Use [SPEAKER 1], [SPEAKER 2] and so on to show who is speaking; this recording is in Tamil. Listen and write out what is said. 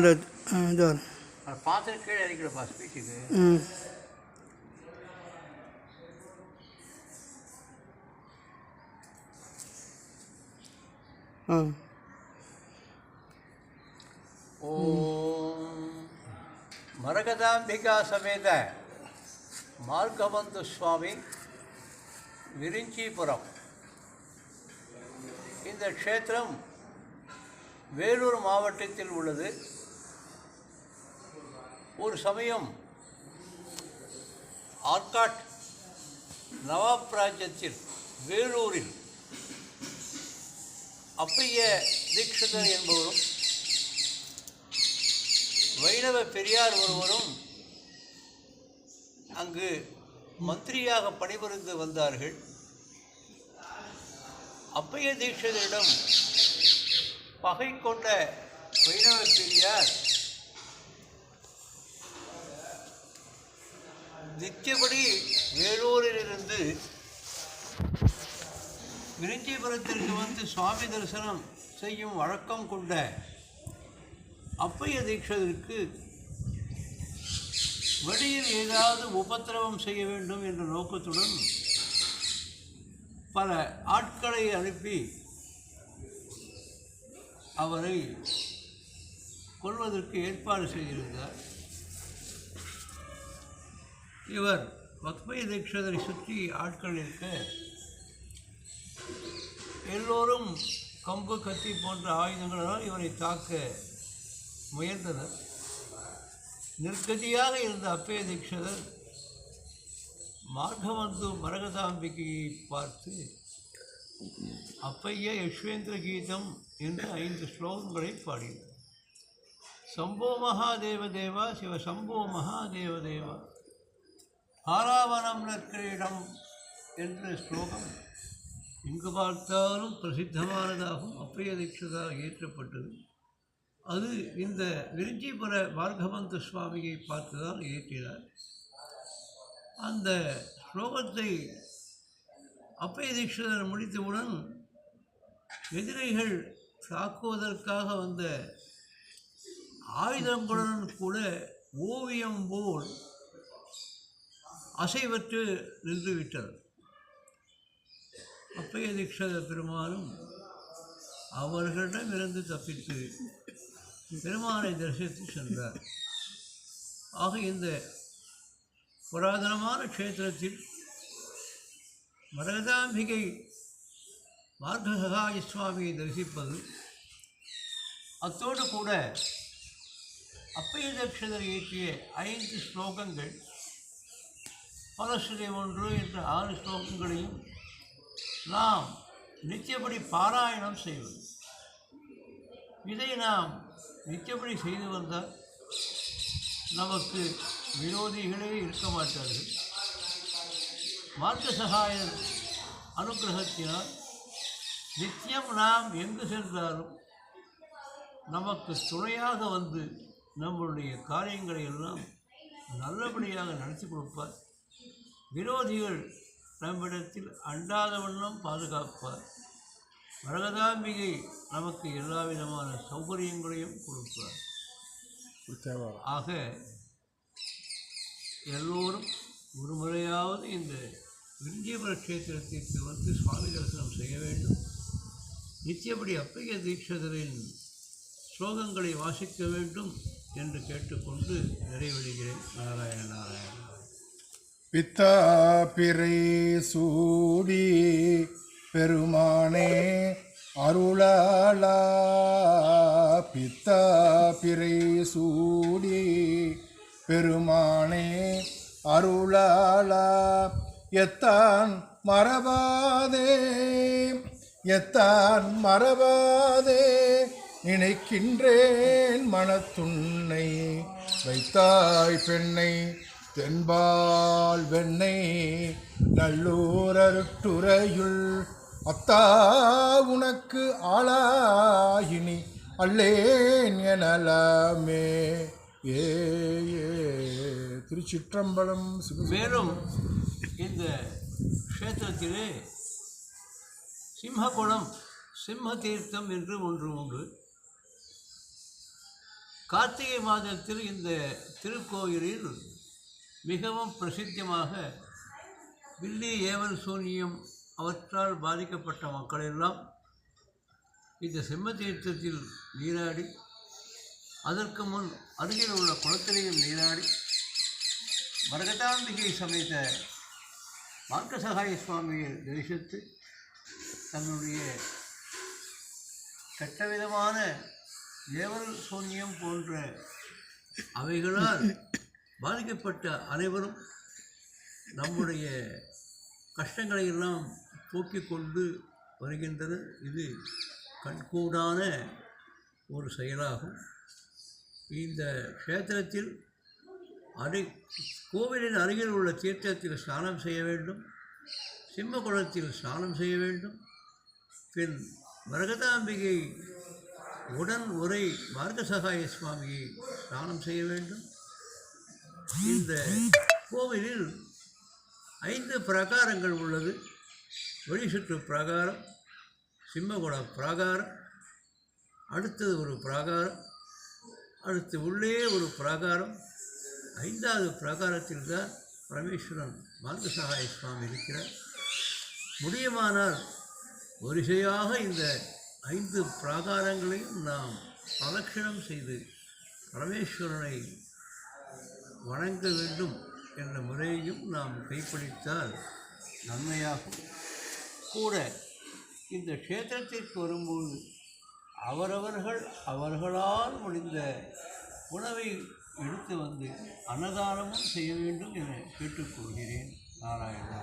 [SPEAKER 1] ஆ, இதோ. வரும்.
[SPEAKER 2] அந்த
[SPEAKER 1] ம். ஆ.
[SPEAKER 2] மரகதாம்பிகா சமேத மார்கபந்து சுவாமி விரிஞ்சிபுரம். இந்த க்ஷேத்திரம் வேலூர் மாவட்டத்தில் உள்ளது. ஒரு சமயம் ஆர்காட் நவாப் ராஜ்யத்தில் வேலூரில் அப்பைய தீட்சிதர் என்பவரும் வைணவ பெரியார் ஒருவரும் அங்கு மந்திரியாக பணிபுரிந்து வந்தார்கள். அப்பைய தீட்சிதரிடம் பகை கொண்ட வைணவ பெரியார் நிச்சயபடி வேலூரிலிருந்து விருஞ்சிபுரத்திற்கு வந்து சுவாமி தரிசனம் செய்யும் வழக்கம் கொண்ட அப்பைய தீட்சதற்கு வெளியில் ஏதாவது உபத்திரவம் செய்ய வேண்டும் என்ற நோக்கத்துடன் பல ஆட்களை அனுப்பி அவரை கொல்வதற்கு ஏற்பாடு செய்திருந்தார். இவர் பத்மய தீட்சதரை சுற்றி ஆட்கள் இருக்க எல்லோரும் கம்பு கத்தி போன்ற ஆயுதங்களால் இவரை தாக்க முயன்றனர். நிர்கதியாக இருந்த அப்பய தீட்சதர் மார்கவந்து மரகதாம்பிகையை பார்த்து அப்பைய யஷ்வேந்திர கீதம் என்று ஐந்து ஸ்லோகங்களை பாடினார். சம்போ மகாதேவ தேவா சிவ சம்போ மகாதேவ தேவா ஆராவணம் நிற்கிற இடம் என்ற ஸ்லோகம். எங்கு பார்த்தாலும் பிரசித்தமானதாகும் அப்பைய தீட்சிதாக இயற்றப்பட்டது. அது இந்த விருஞ்சிபுர பார்கவந்த சுவாமியை பார்த்துதான் இயற்றினார். அந்த ஸ்லோகத்தை அப்பய தீட்சிதர் முடித்தவுடன் எதிரிகள் தாக்குவதற்காக வந்த ஆயுதங்களுடன் கூட ஓவியம் போல் அசைவற்று நின்றுவிட்டது. அப்பைய தீட்சத பெருமானும் அவர்களிடமிருந்து தப்பித்து பெருமானை தரிசித்து சென்றார். ஆக இந்த புராதனமான க்ஷேத்திரத்தில் மரகதாம்பிகை மார்கசகாய சுவாமியை தரிசிப்பது அத்தோடு கூட அப்பைய தட்சிதர் இயற்றிய ஐந்து ஸ்லோகங்கள் பலஸ்ரீ ஒன்று என்ற ஆறு ஸ்லோகங்களையும் நாம் நிச்சயப்படி பாராயணம் செய்வது. இதை நாம் நிச்சயப்படி செய்து வந்தால் நமக்கு விரோதிகளே இருக்க மாட்டார்கள். மார்க்க சகாயர் அனுகிரகத்தினால் நித்தியம் நாம் எங்கு சென்றாலும் நமக்கு துணையாக வந்து நம்மளுடைய காரியங்களை எல்லாம் நல்லபடியாக நடத்தி கொடுப்பார். விரோதிகள் நம்மிடத்தில் அண்டாத வண்ணம் பாதுகாப்பார். வரகதாம்பிகை நமக்கு எல்லா விதமான சௌகரியங்களையும் கொடுப்பார். ஆக எல்லோரும் ஒரு முறையாவது இந்த விருஞ்சிபுர கஷேத்திரத்திற்கு வந்து சுவாமி தரிசனம் செய்ய வேண்டும். நித்தியபடி அப்பைய தீட்சிதரின் ஸ்லோகங்களை வாசிக்க வேண்டும் என்று கேட்டுக்கொண்டு நிறைவடைகிறேன். நாராயண நாராயண.
[SPEAKER 3] பித்தா பிறை சூடி பெருமானே அருளாளா. பித்தா பிறை சூடி பெருமானே அருளாளா. எத்தான் மறவாதே எத்தான் மறவாதே நினைக்கின்றேன் மனத்துண்ணை வைத்தாய் பெண்ணை தென்பால் வெண்ணை நல்லூரருட்டுறையுள் அத்தா உனக்கு ஆளாயினி அல்லேன் எனலாமே. ஏ ஏ திருச்சிற்றம்பலம்
[SPEAKER 2] மேலும் இந்த க்ஷேத்திரத்திலே சிம்மகுணம் சிம்ம தீர்த்தம் என்று ஒன்று உண்டு. கார்த்திகை மாதத்தில் இந்த திருக்கோயிலில் மிகவும் பிரசித்தமாக வில்லி ஏவல் சூனியம் அவற்றால் பாதிக்கப்பட்ட மக்களெல்லாம் இந்த செம்ம தீர்த்தத்தில் நீராடி அதற்கு முன் அருகில் உள்ள குளத்திலையும் நீராடி மரகதாம்பிகை சமைத்த மார்க்கசகாய சுவாமியை தரிசித்து தன்னுடைய கெட்டவிதமான ஏவல் சூன்யம் போன்ற அவைகளால் பாதிக்கப்பட்ட அனைவரும் நம்முடைய கஷ்டங்களை எல்லாம் போக்கிக் கொண்டு வருகின்றனர் இது கண்கூடான ஒரு செயலாகும். இந்த க்ஷேத்திரத்தில் அரு கோவிலின் அருகில் உள்ள தீர்த்தத்தில் ஸ்நானம் செய்ய வேண்டும். சிம்மகுளத்தில் ஸ்நானம் செய்ய வேண்டும். பின் மரகதாம்பிகை உடன் உரை மார்க்கசகாய சுவாமியை ஸ்நானம் செய்ய வேண்டும். இந்த கோவிலில் ஐந்து பிரகாரங்கள் உள்ளது. வெளிச்சுற்று பிரகாரம் சிம்மகுள பிராகாரம் அடுத்தது ஒரு பிராகாரம் அடுத்து உள்ளே ஒரு பிராகாரம். ஐந்தாவது பிரகாரத்தில் தான் பரமேஸ்வரன் மார்கசகாய சுவாமி இருக்கிறார். முடியுமானால் வரிசையாக இந்த ஐந்து பிராகாரங்களையும் நாம் பிரதட்சிணம் செய்து பரமேஸ்வரனை வணங்க வேண்டும் என்ற முறையையும் நாம் கைப்பிடித்தால் நன்மையாகும். கூட இந்த க்ஷேத்திரத்திற்கு வரும்போது அவரவர்கள் அவர்களால் முடிந்த உணவை எடுத்து வந்து அன்னதானமும் செய்ய வேண்டும் என கேட்டுக்கொள்கிறேன். நாராயணா.